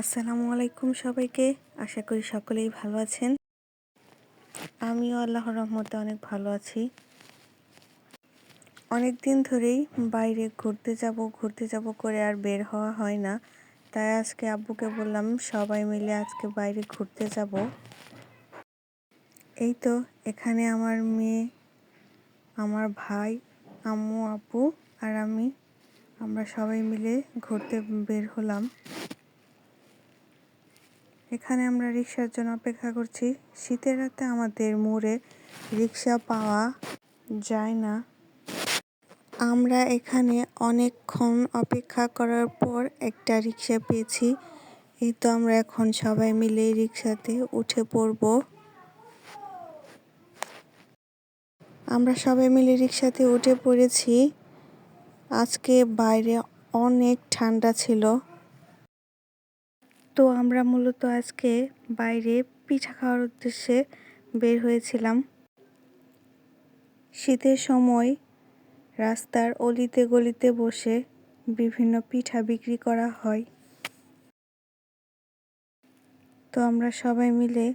আসসালামু আলাইকুম সবাইকে। আশা করি সকলেই ভালো আছেন। আমিও আল্লাহর রহমতে অনেক ভালো আছি। অনেক দিন ধরেই বাইরে ঘুরতে যাব ঘুরতে যাব করে আর বের হওয়া হয় না। তাই আজকে আব্বুকে বললাম, সবাই মিলে আজকে বাইরে ঘুরতে যাব। এই তো, এখানে আমার মেয়ে, আমার ভাই, আম্মু আব্বু আর আমি। আমরা সবাই মিলে ঘুরতে বের হলাম। এখানে আমরা রিক্সার জন্য অপেক্ষা করছি। শীতের রাতে আমাদের মোড়ে রিক্সা পাওয়া যায় না। আমরা এখানে অনেকক্ষণ অপেক্ষা করার পর একটা রিক্সা পেয়েছি। এই তো আমরা এখন সবাই মিলে রিক্সাতে উঠে পড়ব। আমরা সবাই মিলে রিক্সাতে উঠে পড়েছি। আজকে বাইরে অনেক ঠান্ডা ছিল। তো আমরা মূলত আজকে বাইরে পিঠা খাওয়ার উদ্দেশ্যে বের হয়েছিলাম। শীতের সময় রাস্তার অলিতে গলিতে বসে বিভিন্ন পিঠা বিক্রি করা হয়। তো আমরা সবাই মিলে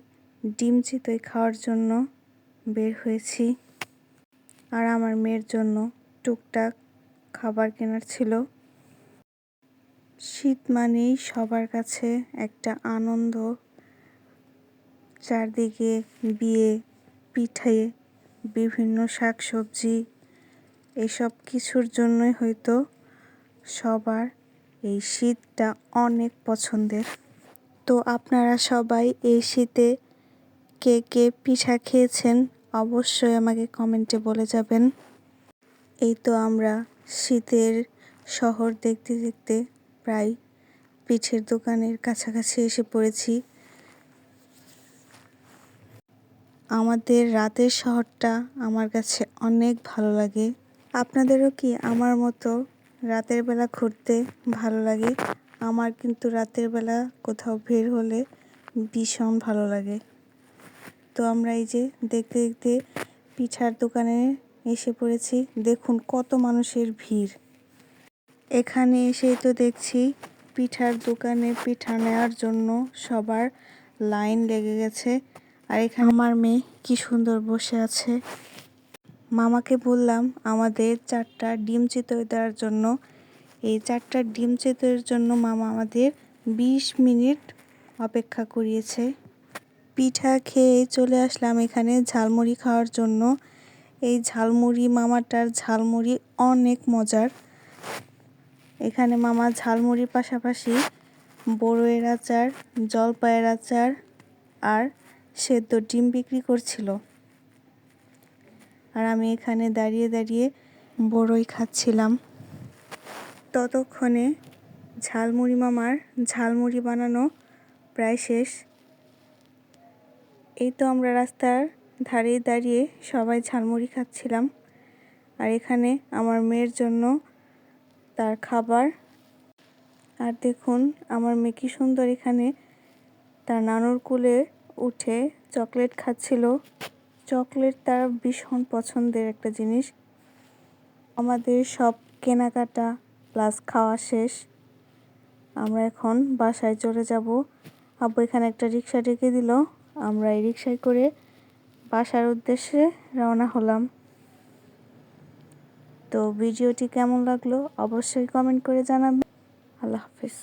ডিম চিতই খাওয়ার জন্য বের হয়েছি। আর আমার মেয়ের জন্য টুকটাক খাবার কেনার ছিল। শীত মানেই সবার কাছে একটা আনন্দ। চারদিকে বিয়ে, পিঠে, বিভিন্ন শাক সবজি এসব কিছুর জন্যই হয়তো সবার এই শীতটা অনেক পছন্দের। তো আপনারা সবাই এই শীতে কে কে পিঠা খেয়েছেন অবশ্যই আমাকে কমেন্টে বলে যাবেন। এই তো আমরা শীতের শহর দেখতে দেখতে প্রায় পিঠের দোকানের কাছাকাছি এসে পড়েছি। আমাদের রাতের শহরটা আমার কাছে অনেক ভালো লাগে। আপনাদেরও কি আমার মতো রাতের বেলা ঘুরতে ভালো লাগে? আমার কিন্তু রাতের বেলা কোথাও বের হলে ভীষণ ভালো লাগে। তো আমরা এই যে দেখতে দেখতে পিঠার দোকানে এসে পড়েছি। দেখুন কত মানুষের ভিড়। এখানে এসেই তো দেখছি পিঠার দোকানে পিঠা নেওয়ার জন্য সবার লাইন লেগে গেছে। আর এখানে আমার মেয়ে কি সুন্দর বসে আছে। মামাকে বললাম আমাদের চারটা ডিম চিতই দেওয়ার জন্য। এই চারটা ডিম চিতইয়ের জন্য মামা আমাদের ২০ মিনিট অপেক্ষা করিয়েছে। পিঠা খেয়ে চলে আসলাম এখানে ঝালমুড়ি খাওয়ার জন্য। এই ঝালমুড়ি, মামাটার ঝালমুড়ি অনেক মজার। এখানে মামা ঝালমুড়ির পাশাপাশি বড়ইয়ের আচার, জলপাইয়ের আচার আর সেদ্ধ ডিম বিক্রি করছিল। আর আমি এখানে দাঁড়িয়ে দাঁড়িয়ে বড়ই খাচ্ছিলাম। ততক্ষণে ঝালমুড়ি মামার ঝালমুড়ি বানানো প্রায় শেষ। এই তো আমরা রাস্তার ধারে দাঁড়িয়ে সবাই ঝালমুড়ি খাচ্ছিলাম। আর এখানে আমার মেয়ের জন্য তার খাবার। আর দেখুন, আমার মেয়ে কি সুন্দর এখানে। তার নানুর কুলে উঠে চকলেট খাচ্ছিল। চকলেট তার ভীষণ পছন্দের একটা জিনিস। আমাদের সব কেনাকাটা প্লাস খাওয়া শেষ। আমরা এখন বাসায় চলে যাব। আব্বু এখানে একটা রিক্সা ডেকে দিল। আমরা এই রিক্সায় করে বাসার উদ্দেশ্যে রওনা হলাম। তো ভিডিওটি কেমন লাগল অবশ্যই কমেন্ট করে জানাবেন। আল্লাহ হাফিজ।